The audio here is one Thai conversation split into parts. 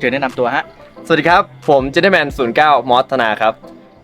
เชิญแนะนำตัวฮะ สวัสดีครับ ผมเจนเนอร์แมน09 มอสธนาครับ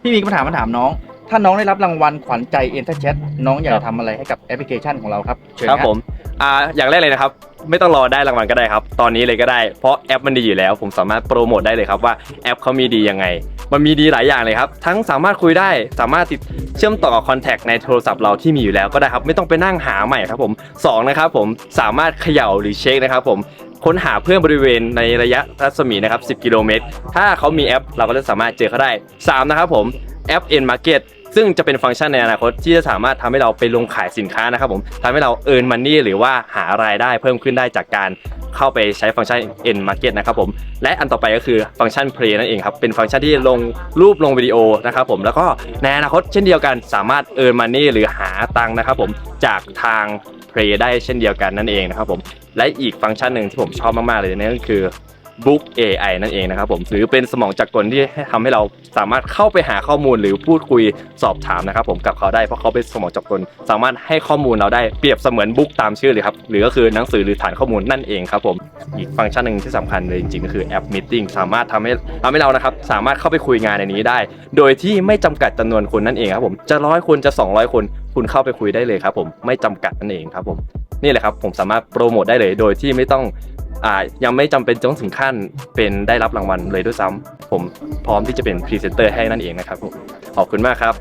พี่มีคำถามมาถามน้อง ถ้าน้องได้รับรางวัลขวัญใจเอ็นเตอร์แชทน้องอยากครัจะบทำอะไรให้กับแอปพลิเคชันของเราครับเชิญครับฮะผมอ่าอย่างแรกเลยนะครับ ไม่ต้องรอได้รางวัลก็ได้ครับ ตอนนี้เลยก็ได้ เพราะแอปมันดีอยู่แล้ว ผมสามารถโปรโมทได้เลยครับว่าแอปเขามีดียังไง มันมีดีหลายอย่างเลยครับ ทั้งสามารถคุยได้ สามารถติดเชื่อมต่อกับคอนแทคในโทรศัพท์เราที่มีอยู่แล้วก็ได้ครับ ไม่ต้องไปนั่งหาใหม่ครับผมสองนะครับผม สามารถเขย่าหรือเช็คนะครับผม ค้นหาเพื่อนบริเวณในระยะรัศมีนะครับ 10 กิโลเมตร ถ้าเขามีแอปเราก็จะสามารถเจอเขาได้ 3 นะครับผมแอป N Market ซึ่งจะเป็นฟังก์ชันในอนาคตที่จะสามารถทำให้เราไปลงขายสินค้านะครับผมทำให้เรา earn money หรือว่าหารายได้เพิ่มขึ้นได้จากการเข้าไปใช้ฟังก์ชัน N Market นะครับผมและอันต่อไปก็คือฟังก์ชัน Play นั่นเองครับเป็นฟังก์ชันที่ลงรูปลงวิดีโอนะครับผมแล้วก็ในอนาคตเช่นเดียวกันสามารถ earn money หรือหาตังค์นะครับผมจากทาง Play ได้เช่นเดียวกันนั่นเองนะครับผมและอีกฟังก์ชันหนึ่งที่ผมชอบมากๆเลยนั่นก็คือ Book AI นั่นเองนะครับผมหรือเป็นสมองจักรกลที่ให้ทำให้เราสามารถเข้าไปหาข้อมูลหรือพูดคุยสอบถามนะครับผมกับเขาได้เพราะเขาเป็นสมองจักรกลสามารถให้ข้อมูลเราได้เปรียบเสมือนบุ๊กตามชื่อเลยครับหรือก็คือหนังสือหรือฐานข้อมูลนั่นเองครับผมอีกฟังก์ชันหนึ่งที่สำคัญเลยจริงๆก็คือแอป Meeting สามารถทำให้ทำให้เรานะครับสามารถเข้าไปคุยงานในนี้ได้ โดยที่ไม่จำกัดจำนวนคนนั่นเองครับผมจะร้อยคนจะ 200 คนคุณเข้าไปคุยได้เลยครับผมไม่จำกัดนั่นเองครับผมนี่แหละครับผมสามารถโปรโมทได้เลยโดยที่ไม่ต้อง อ่ายังไม่จำเป็นต้องถึงขั้นเป็นได้รับรางวัลเลยด้วยซ้ำผมพร้อมที่จะเป็นพรีเซนเตอร์ให้นั่นเองนะครับผมขอบคุณมากครับ